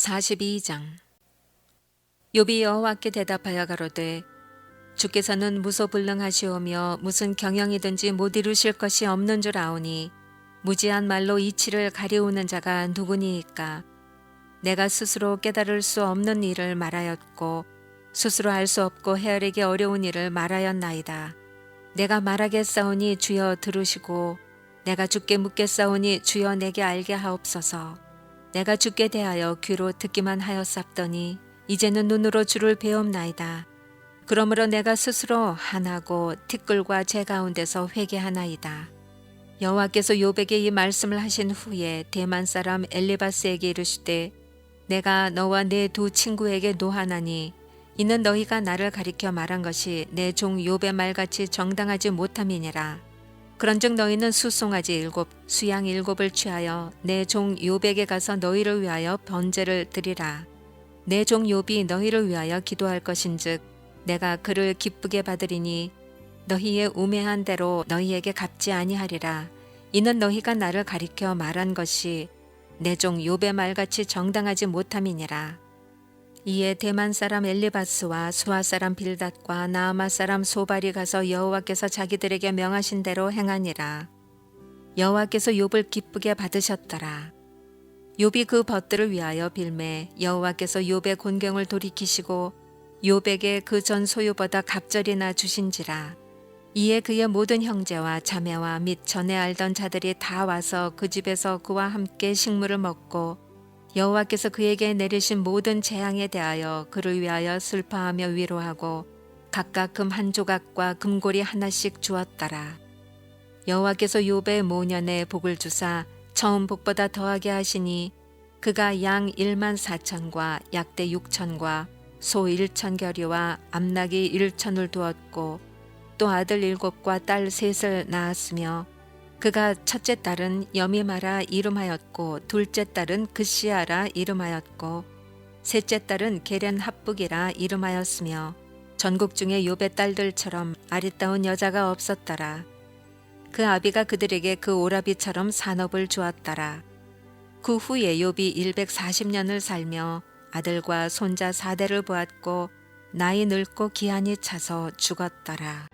42장. 욥이 여호와께 대답하여 가로되 주께서는 무소불능하시오며 무슨 경영이든지 못 이루실 것이 없는 줄 아오니 무지한 말로 이치를 가리우는 자가 누구니이까? 내가 스스로 깨달을 수 없는 일을 말하였고 스스로 알 수 없고 헤아리기 어려운 일을 말하였나이다. 내가 말하겠사오니 주여 들으시고 내가 주께 묻겠사오니 주여 내게 알게 하옵소서 내가 주께 대하여 귀로 듣기만 하였sap더니 이제는 눈으로 주를 배움나이다. 그러므로 내가 스스로 한하고 티끌과 제 가운데서 회개하나이다. 여호와께서 요백에 이 말씀을 하신 후에 대만 사람 엘리바스에게 이르시되 내가 너와 내 두 친구에게 노하나니 이는 너희가 나를 가리켜 말한 것이 내종 욥의 말같이 정당하지 못함이니라. 그런즉 너희는 수송아지 일곱, 수양 일곱을 취하여 내종 욥에게 가서 너희를 위하여 번제를 드리라. 내종 욥이 너희를 위하여 기도할 것인즉 내가 그를 기쁘게 받으리니 너희의 우매한 대로 너희에게 갚지 아니하리라. 이는 너희가 나를 가리켜 말한 것이 내종 욥의 말같이 정당하지 못함이니라. 이에 대만 사람 엘리바스와 수아 사람 빌닷과 나아마 사람 소발이 가서 여호와께서 자기들에게 명하신 대로 행하니라. 여호와께서 욥을 기쁘게 받으셨더라. 욥이 그 벗들을 위하여 빌매 여호와께서 욥의 곤경을 돌이키시고 욥에게 그 전 소유보다 갑절이나 주신지라. 이에 그의 모든 형제와 자매와 및 전에 알던 자들이 다 와서 그 집에서 그와 함께 식물을 먹고 여호와께서 그에게 내리신 모든 재앙에 대하여 그를 위하여 슬퍼하며 위로하고 각각 금 한 조각과 금고리 하나씩 주었더라. 여호와께서 욥의 모년에 복을 주사 처음 복보다 더하게 하시니 그가 양 1만 4천과 약대 6천과 소 1천 결이와 암낙이 1천을 두었고 또 아들 일곱과 딸 셋을 낳았으며 그가 첫째 딸은 여미마라 이름하였고 둘째 딸은 그시아라 이름하였고 셋째 딸은 게렌 합북이라 이름하였으며 전국 중에 욥의 딸들처럼 아리따운 여자가 없었더라. 그 아비가 그들에게 그 오라비처럼 산업을 주었더라. 그 후에 욥이 140년을 살며 아들과 손자 사대를 보았고 나이 늙고 기한이 차서 죽었더라.